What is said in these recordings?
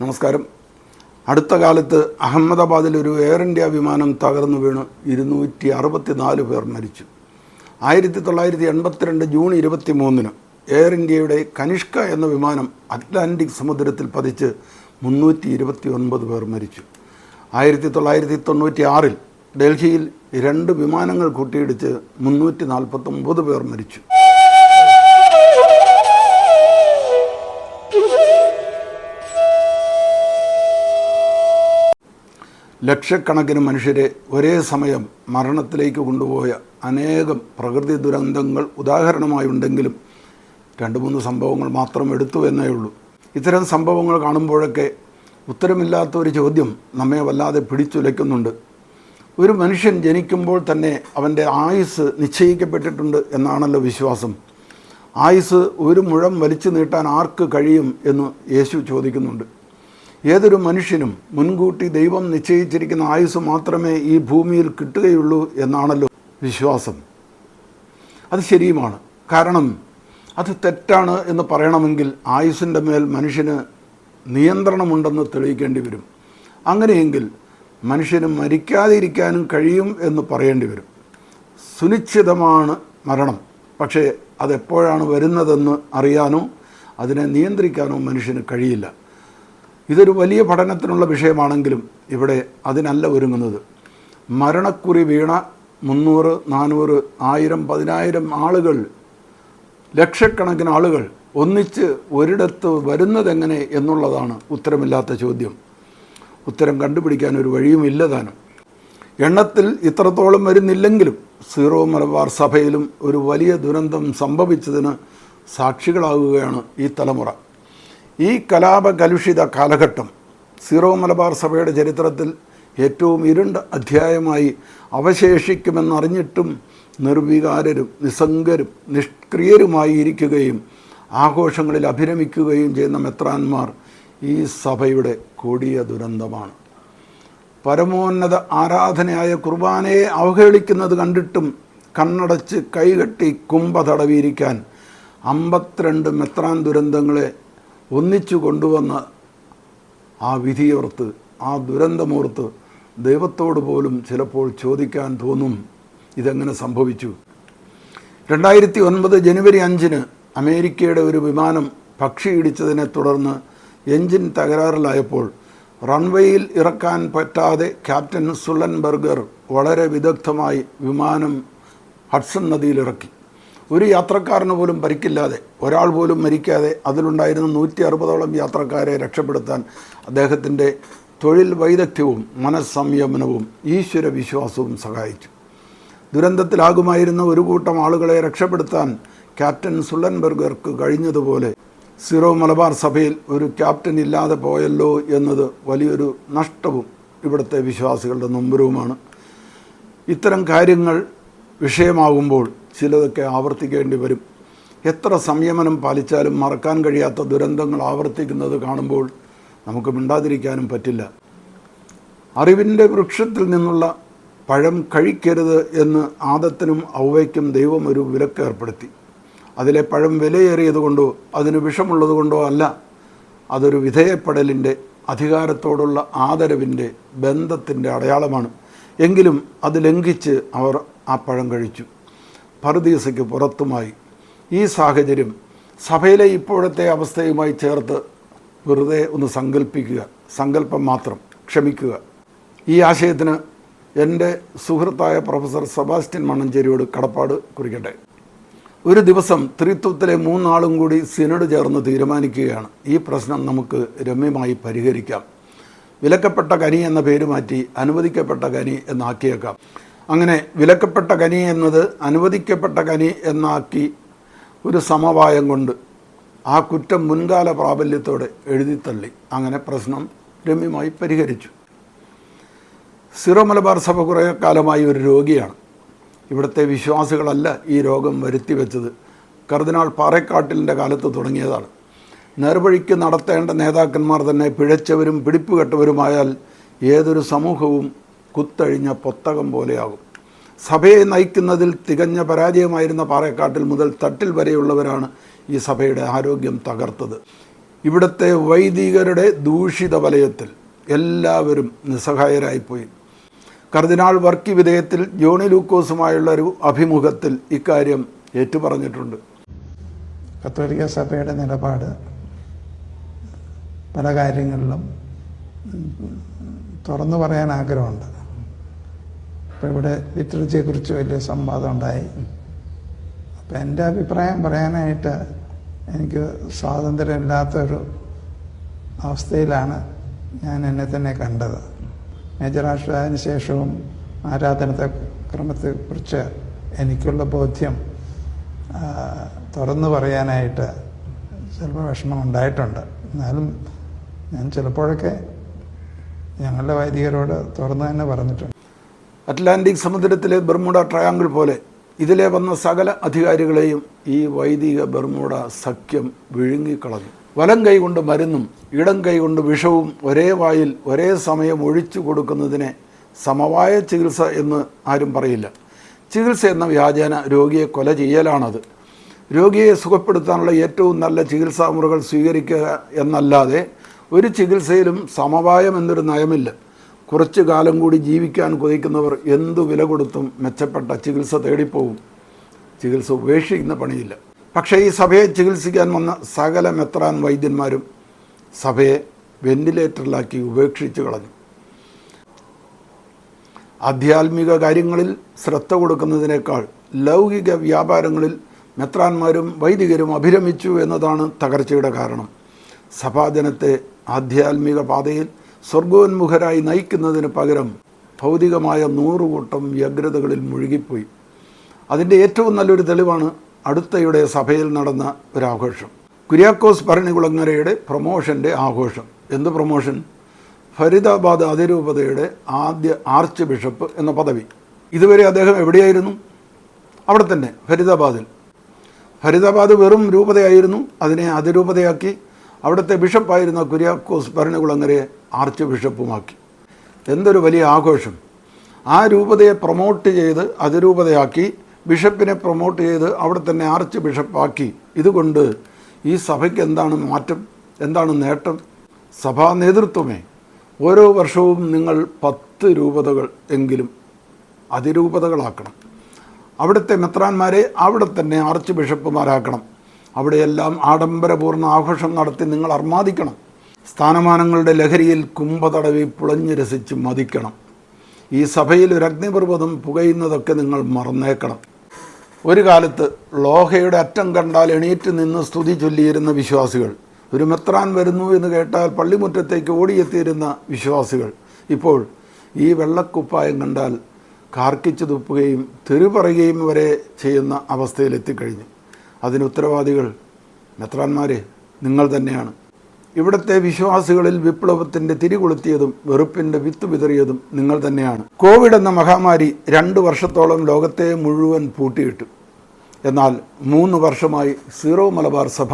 നമസ്കാരം. അടുത്ത കാലത്ത് അഹമ്മദാബാദിൽ ഒരു എയർ ഇന്ത്യ വിമാനം തകർന്നു വീണ് ഇരുന്നൂറ്റി അറുപത്തിനാല് പേർ മരിച്ചു. ആയിരത്തി തൊള്ളായിരത്തി എൺപത്തിരണ്ട് ജൂൺ ഇരുപത്തി മൂന്നിന് എയർ ഇന്ത്യയുടെ കനിഷ്ക എന്ന വിമാനം അറ്റ്ലാന്റിക് സമുദ്രത്തിൽ പതിച്ച് മുന്നൂറ്റി ഇരുപത്തി ഒൻപത് പേർ മരിച്ചു. ആയിരത്തി തൊള്ളായിരത്തി തൊണ്ണൂറ്റി ആറിൽ ഡൽഹിയിൽ രണ്ട് വിമാനങ്ങൾ കൂട്ടിയിടിച്ച് മുന്നൂറ്റി നാൽപ്പത്തൊമ്പത് പേർ മരിച്ചു. ലക്ഷക്കണക്കിന് മനുഷ്യരെ ഒരേ സമയം മരണത്തിലേക്ക് കൊണ്ടുപോയ അനേകം പ്രകൃതി ദുരന്തങ്ങൾ ഉദാഹരണമായുണ്ടെങ്കിലും രണ്ട് മൂന്ന് സംഭവങ്ങൾ മാത്രം എടുത്തു എന്നേ ഉള്ളൂ. ഇത്തരം സംഭവങ്ങൾ കാണുമ്പോഴൊക്കെ ഉത്തരമില്ലാത്ത ഒരു ചോദ്യം നമ്മെ വല്ലാതെ പിടിച്ചുലയ്ക്കുന്നുണ്ട്. ഒരു മനുഷ്യൻ ജനിക്കുമ്പോൾ തന്നെ അവന്റെ ആയുസ് നിശ്ചയിക്കപ്പെട്ടിട്ടുണ്ട് എന്നാണല്ലോ വിശ്വാസം. ആയുസ് ഒരു മുഴം വലിച്ചു നീട്ടാൻ ആർക്ക് കഴിയും എന്ന് യേശു ചോദിക്കുന്നുണ്ട്. ഏതൊരു മനുഷ്യനും മുൻകൂട്ടി ദൈവം നിശ്ചയിച്ചിരിക്കുന്ന ആയുസ് മാത്രമേ ഈ ഭൂമിയിൽ കിട്ടുകയുള്ളൂ എന്നാണല്ലോ വിശ്വാസം. അത് ശരിയുമാണ്. കാരണം അത് തെറ്റാണ് എന്ന് പറയണമെങ്കിൽ ആയുസിന്റെ മേൽ മനുഷ്യന് നിയന്ത്രണമുണ്ടെന്ന് തെളിയിക്കേണ്ടി വരും. അങ്ങനെയെങ്കിൽ മനുഷ്യന് മരിക്കാതിരിക്കാനും കഴിയും എന്ന് പറയേണ്ടി വരും. സുനിശ്ചിതമാണ് മരണം. പക്ഷേ അതെപ്പോഴാണ് വരുന്നതെന്ന് അറിയാനോ അതിനെ നിയന്ത്രിക്കാനോ മനുഷ്യന് കഴിയില്ല. ഇതൊരു വലിയ പഠനത്തിനുള്ള വിഷയമാണെങ്കിലും ഇവിടെ അതിനല്ല ഒരുങ്ങുന്നത്. മരണക്കുറി വീണ മുന്നൂറ് നാനൂറ് ആയിരം പതിനായിരം ആളുകൾ ലക്ഷക്കണക്കിന് ആളുകൾ ഒന്നിച്ച് ഒരിടത്ത് വരുന്നതെങ്ങനെ എന്നുള്ളതാണ് ഉത്തരമില്ലാത്ത ചോദ്യം. ഉത്തരം കണ്ടുപിടിക്കാൻ ഒരു വഴിയുമില്ല താനും. എണ്ണത്തിൽ ഇത്രത്തോളം വരുന്നില്ലെങ്കിലും സീറോ മലബാർ സഭയിലും ഒരു വലിയ ദുരന്തം സംഭവിച്ചതിന് സാക്ഷികളാകുകയാണ് ഈ തലമുറ. ഈ കലാപകലുഷിത കാലഘട്ടം സീറോ മലബാർ സഭയുടെ ചരിത്രത്തിൽ ഏറ്റവും ഇരുണ്ട അധ്യായമായി അവശേഷിക്കുമെന്നറിഞ്ഞിട്ടും നിർവികാരരും നിസ്സംഗരും നിഷ്ക്രിയരുമായി ഇരിക്കുകയും ആഘോഷങ്ങളിൽ അഭിരമിക്കുകയും ചെയ്യുന്ന മെത്രാന്മാർ ഈ സഭയുടെ കൊടിയ ദുരന്തമാണ്. പരമോന്നത ആരാധനയായ കുർബാനയെ അവഹേളിക്കുന്നത് കണ്ടിട്ടും കണ്ണടച്ച് കൈകെട്ടി കുംഭ തടവിയിരിക്കാൻ അമ്പത്തിരണ്ട് മെത്രാൻ ദുരന്തങ്ങളെ ഒന്നിച്ചു കൊണ്ടുവന്ന ആ വിധിയോർത്ത് ആ ദുരന്തമോർത്ത് ദൈവത്തോട് പോലും ചിലപ്പോൾ ചോദിക്കാൻ തോന്നും ഇതെങ്ങനെ സംഭവിച്ചു. രണ്ടായിരത്തി ഒൻപത് ജനുവരി അഞ്ചിന് അമേരിക്കയുടെ ഒരു വിമാനം പക്ഷി ഇടിച്ചതിനെ തുടർന്ന് എഞ്ചിൻ തകരാറിലായപ്പോൾ റൺവേയിൽ ഇറക്കാൻ പറ്റാതെ ക്യാപ്റ്റൻ സുള്ളൻബർഗർ വളരെ വിദഗ്ധമായി വിമാനം ഹഡ്സൺ നദിയിലിറക്കി. ഒരു യാത്രക്കാരന് പോലും പരിക്കില്ലാതെ ഒരാൾ പോലും മരിക്കാതെ അതിലുണ്ടായിരുന്ന നൂറ്റി അറുപതോളം യാത്രക്കാരെ രക്ഷപ്പെടുത്താൻ അദ്ദേഹത്തിന്റെ തൊഴിൽ വൈദഗ്ധ്യവും മനസ്സംയമനവും ഈശ്വര വിശ്വാസവും സഹായിച്ചു. ദുരന്തത്തിലാകുമായിരുന്ന ഒരു കൂട്ടം ആളുകളെ രക്ഷപ്പെടുത്താൻ ക്യാപ്റ്റൻ സുള്ളൻബർഗർക്ക് കഴിഞ്ഞതുപോലെ സിറോ മലബാർ സഭയിൽ ഒരു ക്യാപ്റ്റൻ ഇല്ലാതെ പോയല്ലോ എന്നത് വലിയൊരു നഷ്ടവും ഇവിടുത്തെ വിശ്വാസികളുടെ നൊമ്പരവുമാണ്. ഇത്തരം കാര്യങ്ങൾ വിഷയമാകുമ്പോൾ ചിലതൊക്കെ ആവർത്തിക്കേണ്ടി വരും. എത്ര സംയമനം പാലിച്ചാലും മറക്കാൻ കഴിയാത്ത ദുരന്തങ്ങൾ ആവർത്തിക്കുന്നത് കാണുമ്പോൾ നമുക്ക് മിണ്ടാതിരിക്കാനും പറ്റില്ല. അറിവിന്റെ വൃക്ഷത്തിൽ നിന്നുള്ള പഴം കഴിക്കരുത് എന്ന് ആദത്തിനും ഔവയ്ക്കും ദൈവം ഒരു വിലക്ക് ഏർപ്പെടുത്തി. അതിലെ പഴം വിലയേറിയതുകൊണ്ടോ അതിന് വിഷമുള്ളതുകൊണ്ടോ അല്ല അതൊരു വിധേയപ്പെടലിന്റെ അധികാരത്തോടുള്ള ആദരവിന്റെ ബന്ധത്തിന്റെ അടയാളമാണ്. എങ്കിലും അത് ലംഘിച്ച് അവർ ആ പഴം കഴിച്ചു. പറുദീസയ്ക്ക് പുറത്തുമായി. ഈ സാഹചര്യം സഭയിലെ ഇപ്പോഴത്തെ അവസ്ഥയുമായി ചേർത്ത് വെറുതെ ഒന്ന് സങ്കല്പിക്കുക സങ്കല്പം മാത്രം ക്ഷമിക്കുക. ഈ ആശയത്തിന് എന്റെ സുഹൃത്തായ പ്രൊഫസർ സെബാസ്റ്റ്യൻ മണ്ണഞ്ചേരിയോട് കടപ്പാട് കുറിക്കട്ടെ. ഒരു ദിവസം ത്രിത്വത്തിലെ മൂന്നാളും കൂടി സിനഡ് ചേർന്ന് തീരുമാനിക്കുകയാണ്. ഈ പ്രശ്നം നമുക്ക് രമ്യമായി പരിഹരിക്കാം. വിലക്കപ്പെട്ട കനി എന്ന പേര് മാറ്റി അനുവദിക്കപ്പെട്ട കനി എന്നാക്കിയേക്കാം. അങ്ങനെ വിലക്കപ്പെട്ട കനി എന്നത് അനുവദിക്കപ്പെട്ട കനി എന്നാക്കി ഒരു സമവായം കൊണ്ട് ആ കുറ്റം മുൻകാല പ്രാബല്യത്തോടെ എഴുതിത്തള്ളി. അങ്ങനെ പ്രശ്നം രമ്യമായി പരിഹരിച്ചു. സിറോ മലബാർ സഭ കുറേ കാലമായി ഒരു രോഗിയാണ്. ഇവിടുത്തെ വിശ്വാസികളല്ല ഈ രോഗം വരുത്തി വെച്ചത്. കർദിനാൾ പാറക്കാട്ടിലിന്റെ കാലത്ത് തുടങ്ങിയതാണ്. നേർവഴിക്ക് നടത്തേണ്ട നേതാക്കന്മാർ തന്നെ പിഴച്ചവരും പിടിപ്പുകെട്ടവരുമായാൽ ഏതൊരു സമൂഹവും കുത്തഴിഞ്ഞ പൊത്തകം പോലെയാകും. സഭയെ നയിക്കുന്നതിൽ തികഞ്ഞ പരാജയമായിരുന്ന പാറക്കാട്ടിൽ മുതൽ തട്ടിൽ വരെയുള്ളവരാണ് ഈ സഭയുടെ ആരോഗ്യം തകർത്തത്. ഇവിടുത്തെ വൈദികരുടെ ദൂഷിത വലയത്തിൽ എല്ലാവരും നിസ്സഹായരായിപ്പോയി. കർദിനാൾ വർക്കി വിധേയത്തിൽ ജോണി ലൂക്കോസുമായുള്ള ഒരു അഭിമുഖത്തിൽ ഇക്കാര്യം ഏറ്റുപറഞ്ഞിട്ടുണ്ട്. കത്തോലിക്ക സഭയുടെ നിലപാട് പല കാര്യങ്ങളിലും തുറന്നു പറയാൻ ആഗ്രഹമുണ്ട്. അപ്പോൾ ഇവിടെ ലിറ്ററേച്ചറെക്കുറിച്ച് വലിയ സംവാദം ഉണ്ടായി. അപ്പം എന്റെ അഭിപ്രായം പറയാനായിട്ട് എനിക്ക് സ്വാതന്ത്ര്യമില്ലാത്തൊരു അവസ്ഥയിലാണ് ഞാൻ എന്നെ തന്നെ കണ്ടത്. മേജർ ആശ്വാദിന് ശേഷവും ആരാധനത്തെ ക്രമത്തെക്കുറിച്ച് എനിക്കുള്ള ബോധ്യം തുറന്നു പറയാനായിട്ട് ചിലപ്പോൾ വിഷമം ഉണ്ടായിട്ടുണ്ട്. എന്നാലും ഞാൻ ചിലപ്പോഴൊക്കെ ഞങ്ങളുടെ വൈദികരോട് തുറന്നു തന്നെ പറഞ്ഞിട്ടുണ്ട്. അറ്റ്ലാന്റിക് സമുദ്രത്തിലെ ബർമുഡ ട്രയാങ്കിൾ പോലെ ഇതിലെ വന്ന സകല അധികാരികളെയും ഈ വൈദിക ബർമുഡ സഖ്യം വിഴുങ്ങിക്കളഞ്ഞു. വലം കൈകൊണ്ട് മരുന്നും ഇടം കൈകൊണ്ട് വിഷവും ഒരേ വായിൽ ഒരേ സമയം ഒഴിച്ചു കൊടുക്കുന്നതിനെ സമവായ ചികിത്സ എന്ന് ആരും പറയില്ല. ചികിത്സ എന്ന വ്യാജേന രോഗിയെ കൊല ചെയ്യലാണത്. രോഗിയെ സുഖപ്പെടുത്താനുള്ള ഏറ്റവും നല്ല ചികിത്സാ മുറകൾ സ്വീകരിക്കുക എന്നല്ലാതെ ഒരു ചികിത്സയിലും സമവായം എന്നൊരു നയമില്ല. കുറച്ചു കാലം കൂടി ജീവിക്കാൻ കൊതിക്കുന്നവർ എന്തു വില കൊടുത്തും മെച്ചപ്പെട്ട ചികിത്സ തേടിപ്പോവും. ചികിത്സ ഉപേക്ഷിക്കുന്ന പണിയില്ല. പക്ഷേ ഈ സഭയെ ചികിത്സിക്കാൻ വന്ന സകല മെത്രാൻ വൈദ്യന്മാരും സഭയെ വെന്റിലേറ്ററിലാക്കി ഉപേക്ഷിച്ചു കളഞ്ഞു. ആധ്യാത്മിക കാര്യങ്ങളിൽ ശ്രദ്ധ കൊടുക്കുന്നതിനേക്കാൾ ലൗകിക വ്യാപാരങ്ങളിൽ മെത്രാന്മാരും വൈദികരും അഭിരമിച്ചു എന്നതാണ് തകർച്ചയുടെ കാരണം. സഭാജനത്തെ ആധ്യാത്മിക പാതയിൽ സ്വർഗോന്മുഖരായി നയിക്കുന്നതിന് പകരം ഭൗതികമായ നൂറുകൂട്ടം വ്യഗ്രതകളിൽ മുഴുകിപ്പോയി. അതിന്റെ ഏറ്റവും നല്ലൊരു തെളിവാണ് അടുത്തയുടെ സഭയിൽ നടന്ന ഒരാഘോഷം. കുര്യാക്കോസ് ഭരണികുളങ്ങരയുടെ പ്രൊമോഷന്റെ ആഘോഷം. എന്ത് പ്രൊമോഷൻ? ഫരീദാബാദ് അതിരൂപതയുടെ ആദ്യ ആർച്ച് ബിഷപ്പ് എന്ന പദവി. ഇതുവരെ അദ്ദേഹം എവിടെയായിരുന്നു? അവിടെ തന്നെ ഫരീദാബാദിൽ. ഫരീദാബാദ് വെറും രൂപതയായിരുന്നു അതിനെ അതിരൂപതയാക്കി. അവിടുത്തെ ബിഷപ്പായിരുന്ന കുര്യാക്കോസ് ഭരണകുളങ്ങരയെ ആർച്ച് ബിഷപ്പുമാക്കി. എന്തൊരു വലിയ ആഘോഷം. ആ രൂപതയെ പ്രൊമോട്ട് ചെയ്ത് അതിരൂപതയാക്കി ബിഷപ്പിനെ പ്രൊമോട്ട് ചെയ്ത് അവിടെ തന്നെ ആർച്ച് ബിഷപ്പാക്കി. ഇതുകൊണ്ട് ഈ സഭയ്ക്ക് എന്താണ് മാറ്റം? എന്താണ് നേട്ടം? സഭാ നേതൃത്വമേ ഓരോ വർഷവും നിങ്ങൾ പത്ത് രൂപതകൾ എങ്കിലും അതിരൂപതകളാക്കണം. അവിടുത്തെ മെത്രാന്മാരെ അവിടെ തന്നെ ആർച്ച് ബിഷപ്പുമാരാക്കണം. അവിടെയെല്ലാം ആഡംബരപൂർണ ആഘോഷം നടത്തി നിങ്ങൾ അർമാദിക്കണം. സ്ഥാനമാനങ്ങളുടെ ലഹരിയിൽ കുംഭതടവി പുളഞ്ഞു രസിച്ച് മതിക്കണം. ഈ സഭയിൽ ഒരു അഗ്നിപർവതം പുകയുന്നതൊക്കെ നിങ്ങൾ മറന്നേക്കണം. ഒരു കാലത്ത് ലോഹയുടെ അറ്റം കണ്ടാൽ എണീറ്റ് നിന്ന് സ്തുതി ചൊല്ലിയിരുന്ന വിശ്വാസികൾ ഒരു മെത്രാൻ വരുന്നു എന്ന് കേട്ടാൽ പള്ളിമുറ്റത്തേക്ക് ഓടിയെത്തിയിരുന്ന വിശ്വാസികൾ ഇപ്പോൾ ഈ വെള്ളക്കുപ്പായം കണ്ടാൽ കാർക്കിച്ചു തുപ്പുകയും തെരു പറയുകയും വരെ ചെയ്യുന്ന അവസ്ഥയിലെത്തിക്കഴിഞ്ഞു. അതിന് ഉത്തരവാദികൾ മെത്രാന്മാരെ നിങ്ങൾ തന്നെയാണ്. ഇവിടുത്തെ വിശ്വാസികളിൽ വിപ്ലവത്തിന്റെ തിരികൊളുത്തിയതും വെറുപ്പിന്റെ വിത്ത് വിതറിയതും നിങ്ങൾ തന്നെയാണ്. കോവിഡ് എന്ന മഹാമാരി രണ്ട് വർഷത്തോളം ലോകത്തെ മുഴുവൻ പൂട്ടിയിട്ടു. എന്നാൽ മൂന്ന് വർഷമായി സീറോ മലബാർ സഭ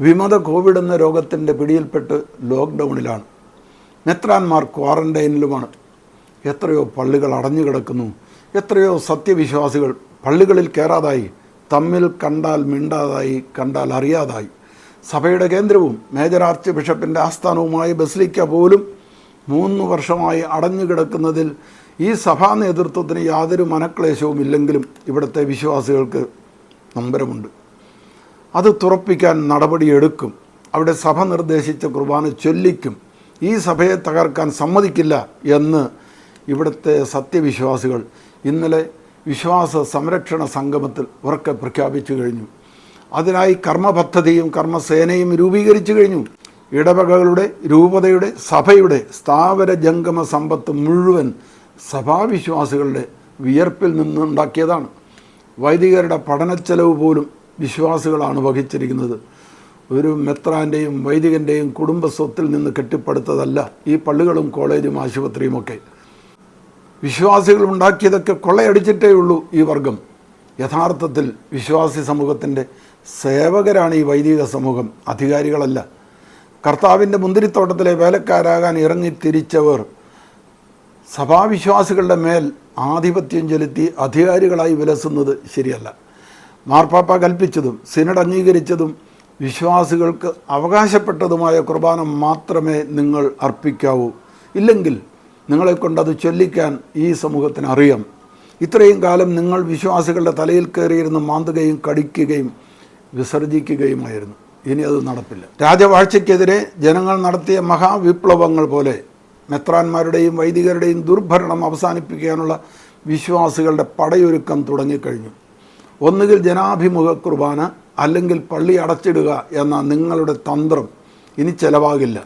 വിമത കോവിഡ് എന്ന രോഗത്തിന്റെ പിടിയിൽപ്പെട്ട് ലോക്ക്ഡൗണിലാണ് മെത്രാന്മാർ ക്വാറന്റൈനിലുമാണ്. എത്രയോ പള്ളികൾ അടഞ്ഞു കിടക്കുന്നു. എത്രയോ സത്യവിശ്വാസികൾ പള്ളികളിൽ കയറാതായി തമ്മിൽ കണ്ടാൽ മിണ്ടാതായി കണ്ടാൽ അറിയാതായി. സഭയുടെ കേന്ദ്രവും മേജർ ആർച്ച് ബിഷപ്പിന്റെ ആസ്ഥാനവുമായ ബസ്ലിക്ക പോലും മൂന്ന് വർഷമായി അടഞ്ഞു കിടക്കുന്നതിൽ ഈ സഭാ നേതൃത്വത്തിന് യാതൊരു മനക്ലേശവും ഇല്ലെങ്കിലും ഇവിടുത്തെ വിശ്വാസികൾക്ക് നമ്പരമുണ്ട്. അത് തുറപ്പിക്കാൻ നടപടിയെടുക്കും അവിടെ സഭ നിർദ്ദേശിച്ച കുർബാന ചൊല്ലിക്കും. ഈ സഭയെ തകർക്കാൻ സമ്മതിക്കില്ല എന്ന് ഇവിടുത്തെ സത്യവിശ്വാസികൾ ഇന്നലെ വിശ്വാസ സംരക്ഷണ സംഗമത്തിൽ ഉറക്കെ പ്രഖ്യാപിച്ചു കഴിഞ്ഞു. അതിനായി കർമ്മപദ്ധതിയും കർമ്മസേനയും രൂപീകരിച്ചു കഴിഞ്ഞു. ഇടവകകളുടെ രൂപതയുടെ സഭയുടെ സ്ഥാവര ജംഗമ സമ്പത്ത് മുഴുവൻ സഭാവിശ്വാസികളുടെ വിയർപ്പിൽ നിന്നുണ്ടാക്കിയതാണ്. വൈദികരുടെ പഠനച്ചെലവ് പോലും വിശ്വാസികളാണ് വഹിച്ചിരിക്കുന്നത്. ഒരു മെത്രാന്റെയും വൈദികന്റെയും കുടുംബ സ്വത്തിൽ നിന്ന് കെട്ടിപ്പടുത്തതല്ല ഈ പള്ളികളും കോളേജും ആശുപത്രിയുമൊക്കെ വിശ്വാസികൾ ഉണ്ടാക്കിയതൊക്കെ കൊള്ളയടിച്ചിട്ടേ ഉള്ളൂ ഈ വർഗം. യഥാർത്ഥത്തിൽ വിശ്വാസി സമൂഹത്തിന്റെ സേവകരാണ് ഈ വൈദിക സമൂഹം അധികാരികളല്ല. കർത്താവിന്റെ മുന്തിരിത്തോട്ടത്തിലെ വേലക്കാരാകാൻ ഇറങ്ങി തിരിച്ചവർ സഭാവിശ്വാസികളുടെ മേൽ ആധിപത്യം ചെലുത്തി അധികാരികളായി വിലസുന്നത് ശരിയല്ല. മാർപ്പാപ്പ കൽപ്പിച്ചതും സിനഡ് അംഗീകരിച്ചതും വിശ്വാസികൾക്ക് അവകാശപ്പെട്ടതുമായ കുർബാന മാത്രമേ നിങ്ങൾ അർപ്പിക്കാവൂ. ഇല്ലെങ്കിൽ നിങ്ങളെ കൊണ്ടത് ചൊല്ലിക്കാൻ ഈ സമൂഹത്തിന് അറിയാം. ഇത്രയും കാലം നിങ്ങൾ വിശ്വാസികളുടെ തലയിൽ കയറിയിരുന്ന് മാന്തുകയും കടിക്കുകയും വിസർജിക്കുകയുമായിരുന്നു. ഇനി അത് നടപ്പില്ല. രാജവാഴ്ചയ്ക്കെതിരെ ജനങ്ങൾ നടത്തിയ മഹാവിപ്ലവങ്ങൾ പോലെ മെത്രാന്മാരുടെയും വൈദികരുടെയും ദുർഭരണം അവസാനിപ്പിക്കാനുള്ള വിശ്വാസികളുടെ പടയൊരുക്കം തുടങ്ങിക്കഴിഞ്ഞു. ഒന്നുകിൽ ജനാഭിമുഖ കുർബാന അല്ലെങ്കിൽ പള്ളി അടച്ചിടുക എന്ന നിങ്ങളുടെ തന്ത്രം ഇനി ചെലവാകില്ല.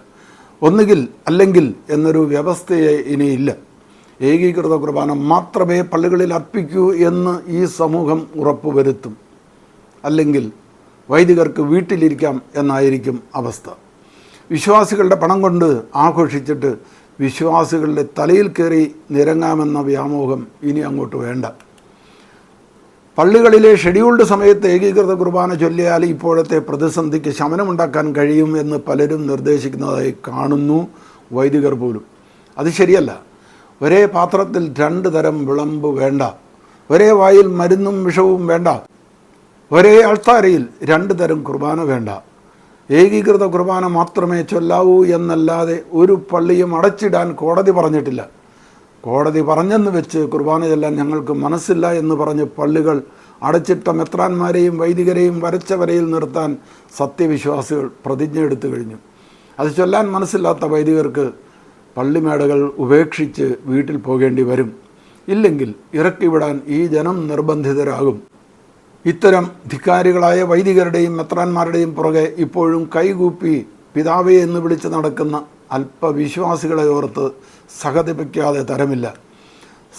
ഒന്നുകിൽ അല്ലെങ്കിൽ എന്നൊരു വ്യവസ്ഥയെ ഇനിയില്ല. ഏകീകൃത കുർബാന മാത്രമേ പള്ളികളിൽ അർപ്പിക്കൂ എന്ന് ഈ സമൂഹം ഉറപ്പുവരുത്തും. അല്ലെങ്കിൽ വൈദികർക്ക് വീട്ടിലിരിക്കാം എന്നായിരിക്കും അവസ്ഥ. വിശ്വാസികളുടെ പണം കൊണ്ട് ആഘോഷിച്ചിട്ട് വിശ്വാസികളുടെ തലയിൽ കയറി നിരങ്ങാമെന്ന വ്യാമോഹം ഇനി അങ്ങോട്ട് വേണ്ട. പള്ളികളിലെ ഷെഡ്യൂൾഡ് സമയത്ത് ഏകീകൃത കുർബാന ചൊല്ലിയാൽ ഇപ്പോഴത്തെ പ്രതിസന്ധിക്ക് ശമനമുണ്ടാക്കാൻ കഴിയും എന്ന് പലരും നിർദ്ദേശിക്കുന്നതായി കാണുന്നു വൈദികർ പോലും. അത് ശരിയല്ല. ഒരേ പാത്രത്തിൽ രണ്ട് തരം വിളമ്പ് വേണ്ട. ഒരേ വായിൽ മരുന്നും വിഷവും വേണ്ട. ഒരേ അൾത്താരയിൽ രണ്ട് തരം കുർബാന വേണ്ട. ഏകീകൃത കുർബാന മാത്രമേ ചൊല്ലാവൂ എന്നല്ലാതെ ഒരു പള്ളിയും അടച്ചിടാൻ കോടതി പറഞ്ഞിട്ടില്ല. കോടതി പറഞ്ഞെന്ന് വെച്ച് കുർബാന ചൊല്ലാൻ ഞങ്ങൾക്ക് മനസ്സില്ല എന്ന് പറഞ്ഞ് പള്ളികൾ അടച്ചിട്ട മെത്രാന്മാരെയും വൈദികരെയും വരച്ച വരയിൽ നിർത്താൻ സത്യവിശ്വാസികൾ പ്രതിജ്ഞ എടുത്തു കഴിഞ്ഞു. അത് ചൊല്ലാൻ മനസ്സില്ലാത്ത വൈദികർക്ക് പള്ളിമേടകൾ ഉപേക്ഷിച്ച് വീട്ടിൽ പോകേണ്ടി വരും. ഇല്ലെങ്കിൽ ഇറക്കിവിടാൻ ഈ ജനം നിർബന്ധിതരാകും. ഇത്തരം ധിക്കാരികളായ വൈദികരുടെയും മെത്രാന്മാരുടെയും പുറകെ ഇപ്പോഴും കൈകൂപ്പി പിതാവെ എന്ന് വിളിച്ച് നടക്കുന്ന അല്പവിശ്വാസികളെ ഓർത്ത് സഹതിപ്പിക്കാതെ തരമില്ല.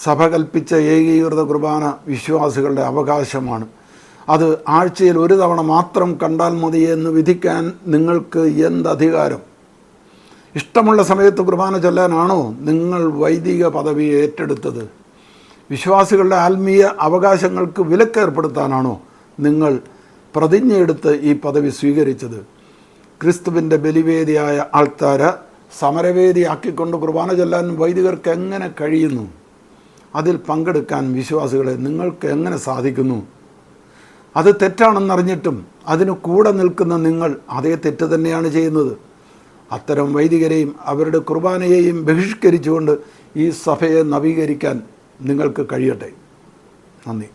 സഭ കൽപ്പിച്ച ഏകീകൃത കുർബാന വിശ്വാസികളുടെ അവകാശമാണ്. അത് ആഴ്ചയിൽ ഒരു തവണ മാത്രം കണ്ടാൽ മതി എന്ന് വിധിക്കാൻ നിങ്ങൾക്ക് എന്തധികാരം? ഇഷ്ടമുള്ള സമയത്ത് കുർബാന ചൊല്ലാനാണോ നിങ്ങൾ വൈദിക പദവി ഏറ്റെടുത്തത്? വിശ്വാസികളുടെ ആത്മീയ അവകാശങ്ങൾക്ക് വിലക്കേർപ്പെടുത്താനാണോ നിങ്ങൾ പ്രതിജ്ഞയെടുത്ത് ഈ പദവി സ്വീകരിച്ചത്? ക്രിസ്തുവിന്റെ ബലിവേദിയായ ആൾത്താര സമരവേദിയാക്കിക്കൊണ്ട് കുർബാന ചൊല്ലാൻ വൈദികർക്ക് എങ്ങനെ കഴിയുന്നു? അതിൽ പങ്കെടുക്കാൻ വിശ്വാസികളെ നിങ്ങൾക്ക് എങ്ങനെ സാധിക്കുന്നു? അത് തെറ്റാണെന്നറിഞ്ഞിട്ടും അതിന് കൂടെ നിൽക്കുന്ന നിങ്ങൾ അതേ തെറ്റ് തന്നെയാണ് ചെയ്യുന്നത്. അത്തരം വൈദികരെയും അവരുടെ കുർബാനയെയും ബഹിഷ്കരിച്ചുകൊണ്ട് ഈ സഭയെ നവീകരിക്കാൻ നിങ്ങൾക്ക് കഴിയട്ടെ. നന്ദി.